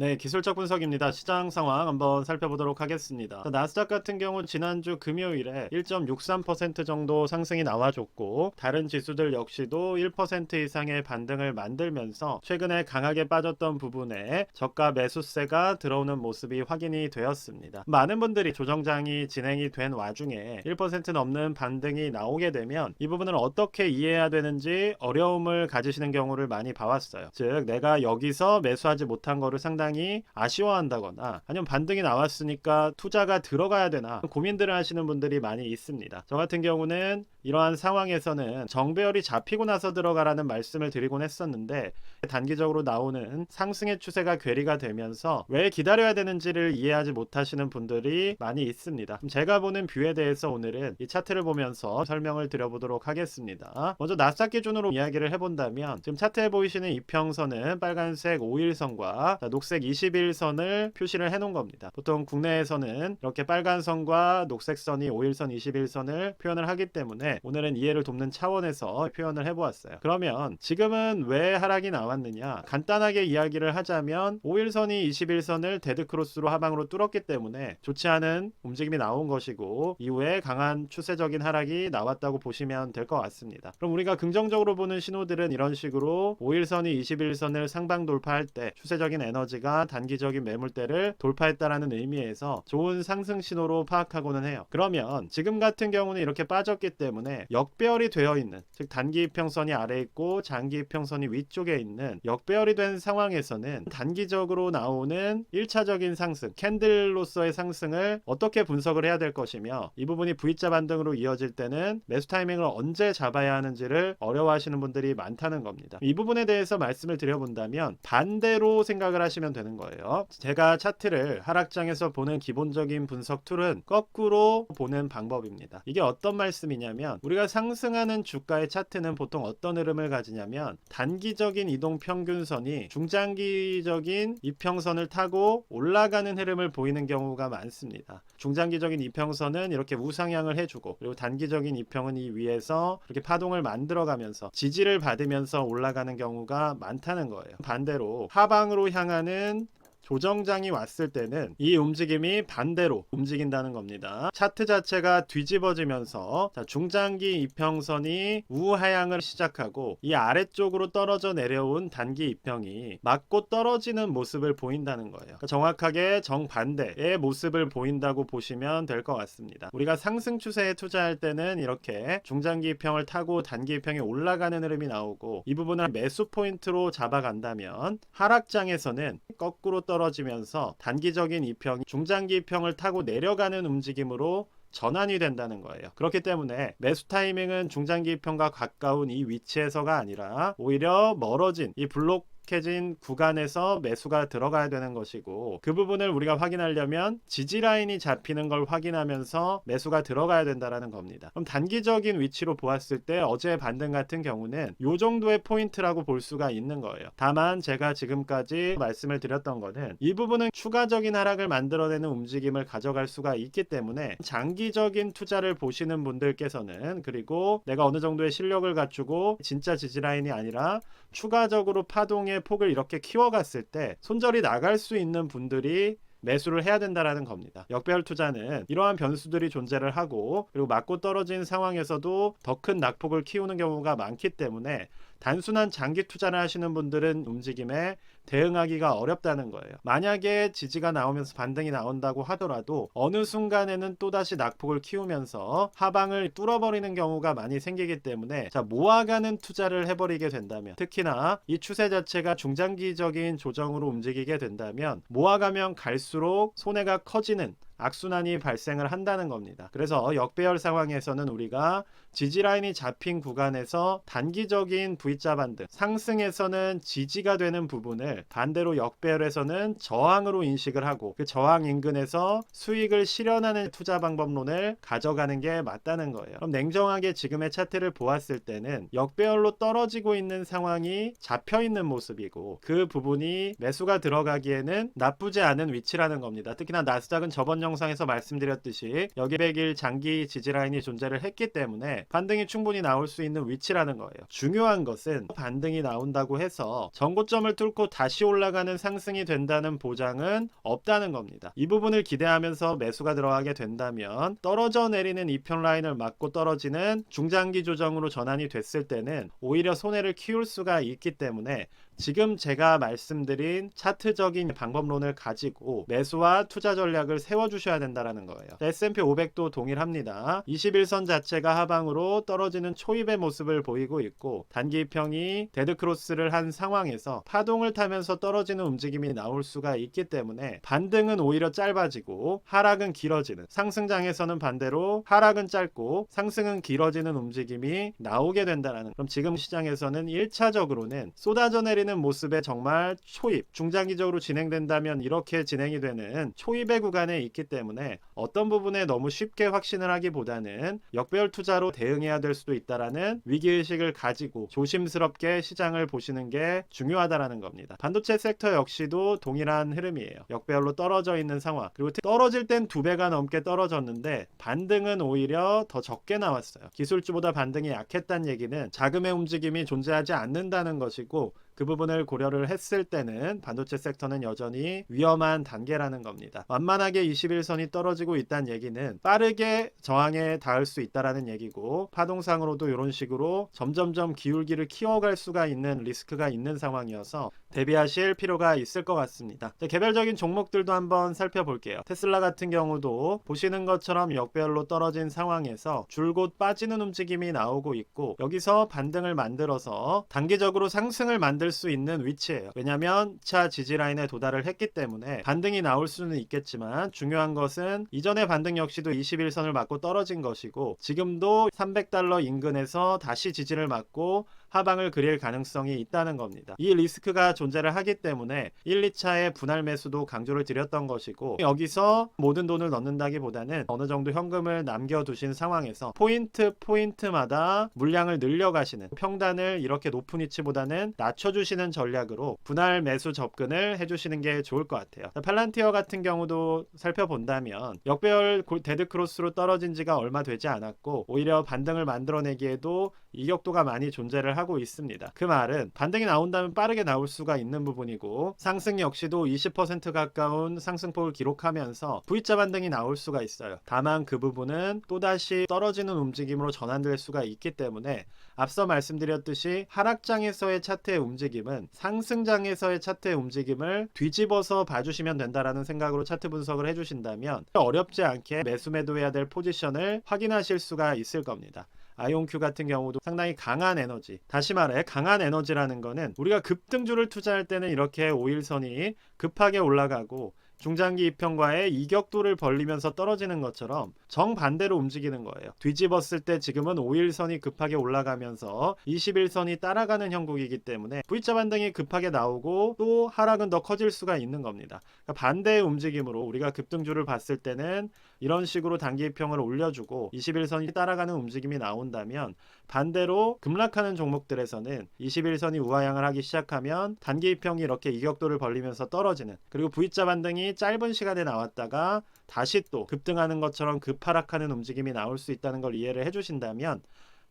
네, 기술적 분석입니다. 시장 상황 한번 살펴보도록 하겠습니다. 자, 나스닥 같은 경우 지난주 금요일에 1.63% 정도 상승이 나와줬고 다른 지수들 역시도 1% 이상의 반등을 만들면서 최근에 강하게 빠졌던 부분에 저가 매수세가 들어오는 모습이 확인이 되었습니다. 많은 분들이 조정장이 진행이 된 와중에 1% 넘는 반등이 나오게 되면 이 부분을 어떻게 이해해야 되는지 어려움을 가지시는 경우를 많이 봐왔어요. 즉 내가 여기서 매수하지 못한 거를 상당히 아쉬워한다거나 아니면 반등이 나왔으니까 투자가 들어가야 되나 고민들을 하시는 분들이 많이 있습니다. 저 같은 경우는 이러한 상황에서는 정배열이 잡히고 나서 들어가라는 말씀을 드리곤 했었는데 단기적으로 나오는 상승의 추세가 괴리가 되면서 왜 기다려야 되는지를 이해하지 못하시는 분들이 많이 있습니다. 제가 보는 뷰에 대해서 오늘은 이 차트를 보면서 설명을 드려보도록 하겠습니다. 먼저 나스닥 기준으로 이야기를 해본다면 지금 차트에 보이시는 이평선은 빨간색 5일선과 녹색 21선을 표시를 해놓은 겁니다. 보통 국내에서는 이렇게 빨간 선과 녹색 선이 5일선, 21선을 표현을 하기 때문에 오늘은 이해를 돕는 차원에서 표현을 해보았어요. 그러면 지금은 왜 하락이 나왔느냐? 간단하게 이야기를 하자면 5일선이 21선을 데드크로스로 하방으로 뚫었기 때문에 좋지 않은 움직임이 나온 것이고 이후에 강한 추세적인 하락이 나왔다고 보시면 될 것 같습니다. 그럼 우리가 긍정적으로 보는 신호들은 이런 식으로 5일선이 21선을 상방 돌파할 때 추세적인 에너지가 단기적인 매물대를 돌파했다라는 의미에서 좋은 상승 신호로 파악하고는 해요. 그러면 지금 같은 경우는 이렇게 빠졌기 때문에 역배열이 되어 있는 즉 단기 이평선이 아래 있고 장기 이평선이 위쪽에 있는 역배열이 된 상황에서는 단기적으로 나오는 1차적인 상승 캔들로서의 상승을 어떻게 분석을 해야 될 것이며 이 부분이 V자 반등으로 이어질 때는 매수 타이밍을 언제 잡아야 하는지를 어려워하시는 분들이 많다는 겁니다. 이 부분에 대해서 말씀을 드려본다면 반대로 생각을 하시면 되는 거예요. 제가 차트를 하락장에서 보는 기본적인 분석 툴은 거꾸로 보는 방법입니다. 이게 어떤 말씀이냐면 우리가 상승하는 주가의 차트는 보통 어떤 흐름을 가지냐면 단기적인 이동 평균선이 중장기적인 이평선을 타고 올라가는 흐름을 보이는 경우가 많습니다. 중장기적인 이평선은 이렇게 우상향을 해주고 그리고 단기적인 이평은 이 위에서 이렇게 파동을 만들어가면서 지지를 받으면서 올라가는 경우가 많다는 거예요. 반대로 하방으로 향하는 man. 조정장이 왔을 때는 이 움직임이 반대로 움직인다는 겁니다. 차트 자체가 뒤집어지면서 자, 중장기 이평선이 우하향을 시작하고 이 아래쪽으로 떨어져 내려온 단기 이평이 맞고 떨어지는 모습을 보인다는 거예요. 그러니까 정확하게 정반대의 모습을 보인다고 보시면 될 것 같습니다. 우리가 상승 추세에 투자할 때는 이렇게 중장기 이평을 타고 단기 이평이 올라가는 흐름이 나오고 이 부분을 매수 포인트로 잡아간다면 하락장에서는 거꾸로 떨어 지면서 단기적인 이평이 중장기 이평을 타고 내려가는 움직임으로 전환이 된다는 거예요. 그렇기 때문에 매수 타이밍은 중장기 이평과 가까운 이 위치에서가 아니라 오히려 멀어진 이 블록 해진 구간에서 매수가 들어가야 되는 것이고 그 부분을 우리가 확인하려면 지지 라인이 잡히는 걸 확인하면서 매수가 들어가야 된다라는 겁니다. 그럼 단기적인 위치로 보았을 때 어제 반등 같은 경우는 이 정도의 포인트라고 볼 수가 있는 거예요. 다만 제가 지금까지 말씀을 드렸던 거는 이 부분은 추가적인 하락을 만들어내는 움직임을 가져갈 수가 있기 때문에 장기적인 투자를 보시는 분들께서는 그리고 내가 어느 정도의 실력을 갖추고 진짜 지지 라인이 아니라 추가적으로 파동 의 폭을 이렇게 키워갔을 때 손절이 나갈 수 있는 분들이 매수를 해야 된다라는 겁니다. 역배열 투자는 이러한 변수들이 존재를 하고 그리고 맞고 떨어진 상황에서도 더 큰 낙폭을 키우는 경우가 많기 때문에 단순한 장기 투자를 하시는 분들은 움직임에 대응하기가 어렵다는 거예요. 만약에 지지가 나오면서 반등이 나온다고 하더라도 어느 순간에는 또다시 낙폭을 키우면서 하방을 뚫어버리는 경우가 많이 생기기 때문에 자 모아가는 투자를 해버리게 된다면 특히나 이 추세 자체가 중장기적인 조정으로 움직이게 된다면 모아가면 갈수록 손해가 커지는 악순환이 발생을 한다는 겁니다. 그래서 역배열 상황에서는 우리가 지지 라인이 잡힌 구간에서 단기적인 V자 반등, 상승에서는 지지가 되는 부분을 반대로 역배열에서는 저항으로 인식을 하고 그 저항 인근에서 수익을 실현하는 투자 방법론을 가져가는 게 맞다는 거예요. 그럼 냉정하게 지금의 차트를 보았을 때는 역배열로 떨어지고 있는 상황이 잡혀 있는 모습이고 그 부분이 매수가 들어가기에는 나쁘지 않은 위치라는 겁니다. 특히나 나스닥은 저번 영상에서 말씀드렸듯이 여기 100일 장기 지지 라인이 존재를 했기 때문에 반등이 충분히 나올 수 있는 위치라는 거예요. 중요한 것은 반등이 나온다고 해서 전고점을 뚫고 다시 올라가는 상승이 된다는 보장은 없다는 겁니다. 이 부분을 기대하면서 매수가 들어가게 된다면 떨어져 내리는 이편 라인을 맞고 떨어지는 중장기 조정으로 전환이 됐을 때는 오히려 손해를 키울 수가 있기 때문에 지금 제가 말씀드린 차트적인 방법론을 가지고 매수와 투자 전략을 세워주셔야 된다는 거예요. S&P 500도 동일합니다. 21선 자체가 하방으로 떨어지는 초입의 모습을 보이고 있고 단기평이 데드크로스를 한 상황에서 파동을 타면서 떨어지는 움직임이 나올 수가 있기 때문에 반등은 오히려 짧아지고 하락은 길어지는 상승장에서는 반대로 하락은 짧고 상승은 길어지는 움직임이 나오게 된다는 그럼 지금 시장에서는 1차적으로는 쏟아져 내리는 모습에 정말 초입 중장기적으로 진행된다면 이렇게 진행이 되는 초입의 구간에 있기 때문에 어떤 부분에 너무 쉽게 확신을 하기보다는 역배열 투자로 대응해야 될 수도 있다라는 위기의식을 가지고 조심스럽게 시장을 보시는 게 중요하다라는 겁니다. 반도체 섹터 역시도 동일한 흐름이에요. 역배열로 떨어져 있는 상황. 그리고 떨어질 땐 두 배가 넘게 떨어졌는데 반등은 오히려 더 적게 나왔어요. 기술주보다 반등이 약했다는 얘기는 자금의 움직임이 존재하지 않는다는 것이고 그 부분을 고려를 했을 때는 반도체 섹터는 여전히 위험한 단계라는 겁니다. 완만하게 21선이 떨어지고 있다는 얘기는 빠르게 저항에 닿을 수 있다라는 얘기고 파동상으로도 이런 식으로 점점점 기울기를 키워갈 수가 있는 리스크가 있는 상황이어서 대비하실 필요가 있을 것 같습니다. 자, 개별적인 종목들도 한번 살펴볼게요. 테슬라 같은 경우도 보시는 것처럼 역배열로 떨어진 상황에서 줄곧 빠지는 움직임이 나오고 있고 여기서 반등을 만들어서 단기적으로 상승을 만들 수 있는 위치예요. 왜냐하면 차 지지 라인에 도달을 했기 때문에 반등이 나올 수는 있겠지만 중요한 것은 이전의 반등 역시도 21선을 맞고 떨어진 것이고 지금도 300달러 인근에서 다시 지지를 맞고 하방을 그릴 가능성이 있다는 겁니다. 이 리스크가 존재를 하기 때문에 1, 2차의 분할 매수도 강조를 드렸던 것이고 여기서 모든 돈을 넣는다기보다는 어느 정도 현금을 남겨두신 상황에서 포인트 포인트마다 물량을 늘려가시는 평단을 이렇게 높은 위치보다는 낮춰주시는 전략으로 분할 매수 접근을 해주시는 게 좋을 것 같아요. 팔란티어 같은 경우도 살펴본다면 역배열 데드크로스로 떨어진 지가 얼마 되지 않았고 오히려 반등을 만들어내기에도 이격도가 많이 존재를 하고 있습니다. 그 말은 반등이 나온다면 빠르게 나올 수가 있는 부분이고 상승 역시도 20% 가까운 상승폭을 기록하면서 V자 반등이 나올 수가 있어요. 다만 그 부분은 또다시 떨어지는 움직임으로 전환될 수가 있기 때문에 앞서 말씀드렸듯이 하락장에서의 차트의 움직임은 상승장에서의 차트의 움직임을 뒤집어서 봐주시면 된다라는 생각으로 차트 분석을 해주신다면 어렵지 않게 매수 매도해야 될 포지션을 확인하실 수가 있을 겁니다. 아이온큐 같은 경우도 상당히 강한 에너지. 다시 말해 강한 에너지라는 거는 우리가 급등주를 투자할 때는 이렇게 5일선이 급하게 올라가고 중장기 입형과의 이격도를 벌리면서 떨어지는 것처럼 정반대로 움직이는 거예요. 뒤집었을 때 지금은 5일선이 급하게 올라가면서 21선이 따라가는 형국이기 때문에 V자 반등이 급하게 나오고 또 하락은 더 커질 수가 있는 겁니다. 그러니까 반대의 움직임으로 우리가 급등주를 봤을 때는 이런 식으로 단기 입형을 올려주고 21선이 따라가는 움직임이 나온다면 반대로 급락하는 종목들에서는 21선이 우하향을 하기 시작하면 단기 입형이 이렇게 이격도를 벌리면서 떨어지는 그리고 V자 반등이 짧은 시간에 나왔다가 다시 또 급등하는 것처럼 급하락하는 움직임이 나올 수 있다는 걸 이해를 해주신다면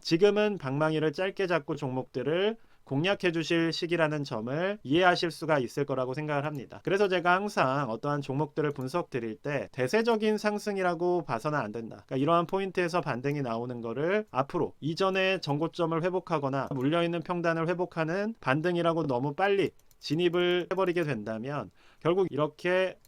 지금은 방망이를 짧게 잡고 종목들을 공략해 주실 시기라는 점을 이해하실 수가 있을 거라고 생각을 합니다. 그래서 제가 항상 어떠한 종목들을 분석 드릴 때 대세적인 상승이라고 봐서는 안 된다. 그러니까 이러한 포인트에서 반등이 나오는 거를 앞으로 이전의 전고점을 회복하거나 물려있는 평단을 회복하는 반등이라고 너무 빨리 진입을 해버리게 된다면 결국 이렇게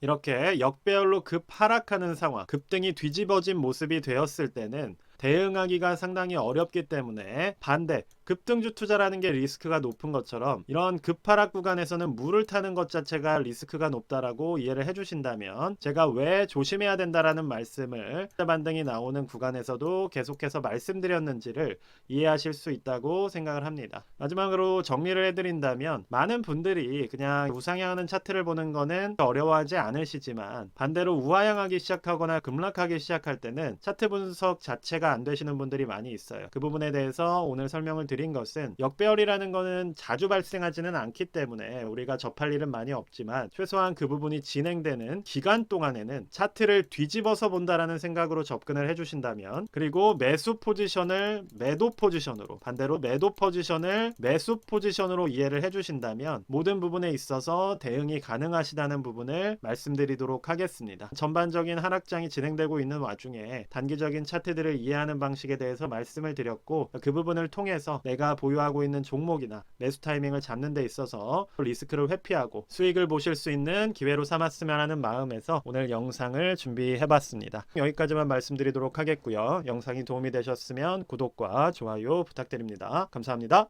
이렇게 역배열로 급 하락하는 상황, 급등이 뒤집어진 모습이 되었을 때는 대응하기가 상당히 어렵기 때문에 반대 급등주 투자라는 게 리스크가 높은 것처럼 이런 급하락 구간에서는 물을 타는 것 자체가 리스크가 높다라고 이해를 해주신다면 제가 왜 조심해야 된다라는 말씀을 반등이 나오는 구간에서도 계속해서 말씀드렸는지를 이해하실 수 있다고 생각을 합니다. 마지막으로 정리를 해드린다면 많은 분들이 그냥 우상향하는 차트를 보는 거는 어려워하지 않으시지만 반대로 우하향하기 시작하거나 급락하기 시작할 때는 차트 분석 자체가 안 되시는 분들이 많이 있어요. 그 부분에 대해서 오늘 설명을 드린 것은 역배열이라는 거는 자주 발생하지는 않기 때문에 우리가 접할 일은 많이 없지만 최소한 그 부분이 진행되는 기간 동안에는 차트를 뒤집어서 본다라는 생각으로 접근을 해주신다면 그리고 매수 포지션을 매도 포지션으로 반대로 매도 포지션을 매수 포지션으로 이해를 해주신다면 모든 부분에 있어서 대응이 가능하시다는 부분을 말씀드리도록 하겠습니다. 전반적인 하락장이 진행되고 있는 와중에 단기적인 차트들을 이해하는 방식에 대해서 말씀을 드렸고 그 부분을 통해서 내가 보유하고 있는 종목이나 매수 타이밍을 잡는 데 있어서 리스크를 회피하고 수익을 보실 수 있는 기회로 삼았으면 하는 마음에서 오늘 영상을 준비해 봤습니다. 여기까지만 말씀드리도록 하겠고요. 영상이 도움이 되셨으면 구독과 좋아요 부탁드립니다. 감사합니다.